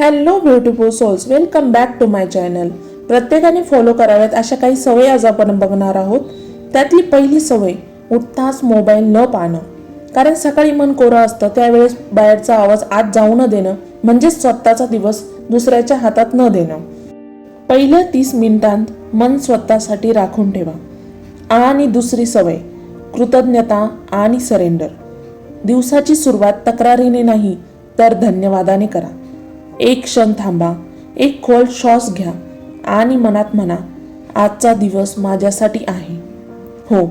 Hello beautiful souls welcome back to my channel प्रत्येकाने follow कराव्यात अशा काही सवयी आज आपण बघणार आहोत. त्यातली पहिली सवय उठताच मोबाईल न पाहणं. कारण सकाळी मन कोरं असतं त्यावेळेस बाहेरचा आवाज आत जाऊ न देणं म्हणजेच स्वतःचा दिवस दुसऱ्याच्या हातात न देणं. पहिल्या तीस मिनिटांत मन स्वतःसाठी राखून ठेवा. आणि दुसरी सवय कृतज्ञता आणि सरेंडर दिवसाची सुरुवात तक्रारीने नाही तर धन्यवादाने करा. एक क्षण थांबा. एक खोल श्वास घ्या आणि मनात म्हणा आजचा दिवस माझ्यासाठी आहे. हो.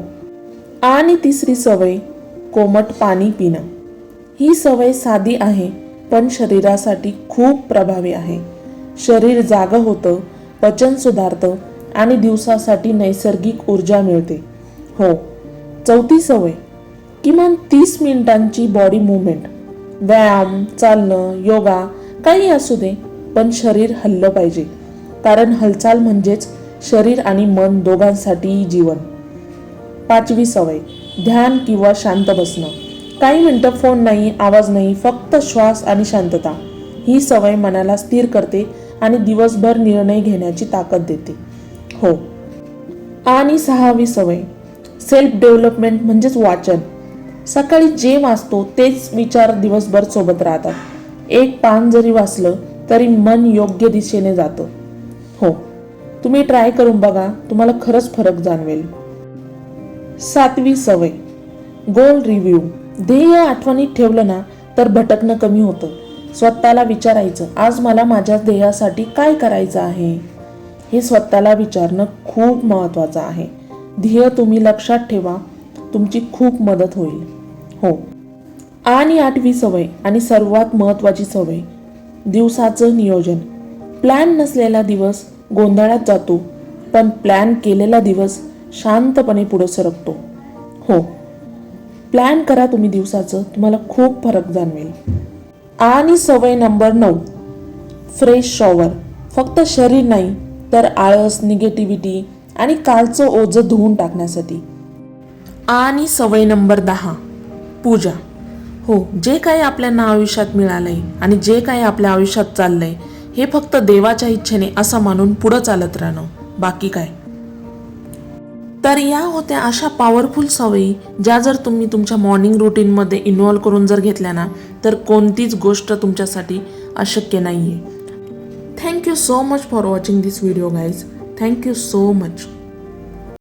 आणि तिसरी सवय कोमट पाणी पिणं. ही सवय साधी आहे पण शरीरासाठी खूप प्रभावी आहे. शरीर जागं होतं पचन सुधारतं आणि दिवसासाठी नैसर्गिक ऊर्जा मिळते. हो. चौथी सवय किमान तीस मिनिटांची बॉडी मुवमेंट व्यायाम चालणं योगा काही असू दे पण शरीर हल्लं पाहिजे. कारण हालचाल म्हणजेच शरीर आणि मन दोघांसाठीही जीवन. पाचवी सवय ध्यान किंवा शांत बसणं. काही मिनटं फोन नाही आवाज नाही फक्त श्वास आणि शांतता. ही सवय मनाला स्थिर करते आणि दिवसभर निर्णय घेण्याची ताकद देते. हो. आणि सहावी सवय सेल्फ डेव्हलपमेंट म्हणजेच वाचन. सकाळी जे वाचतो तेच विचार दिवसभर सोबत राहतात. एक पान जरी वाचलं तरी मन योग्य दिशेने जातं. हो तुम्ही ट्राय करून बघा तुम्हाला खरंच फरक जाणवेल. सातवी सवय. गोल रिव्ह्यू ध्येय आठवणीत ठेवलं ना तर भटकणं कमी होतं. स्वतःला विचारायचं आज मला माझ्या ध्येयासाठी काय करायचं आहे? हे स्वतःला विचारणं खूप महत्त्वाचं आहे. ध्येय तुम्ही लक्षात ठेवा तुमची खूप मदत होईल. हो. आणि आठवी सवय आणि सर्वात महत्त्वाची सवय. दिवसाचं नियोजन. प्लॅन नसलेला दिवस गोंधळात जातो पण प्लॅन केलेला दिवस शांतपणे पुढे सरकतो. हो. प्लॅन करा तुम्ही दिवसाचं तुम्हाला खूप फरक जाणवेल. आणि सवय नंबर नऊ. Fresh shower. फक्त शरीर नाही तर आळस निगेटिव्हिटी आणि कालचं ओझं धुवून टाकण्यासाठी. आणि सवय नंबर दहा. पूजा. हो जे काही आपल्याला आयुष्यात मिळालंय आणि जे काही आपल्या आयुष्यात चाललंय हे फक्त देवाच्या इच्छेने असं मानून पुढं चालत राहणं. बाकी काय? तर या होत्या अशा पॉवरफुल सवयी ज्या जर तुम्ही तुमच्या मॉर्निंग रुटीनमध्ये इन्व्हॉल्व करून जर घेतल्या ना तर कोणतीच गोष्ट तुमच्यासाठी अशक्य नाही आहे thank you so much for watching this video guys thank you so much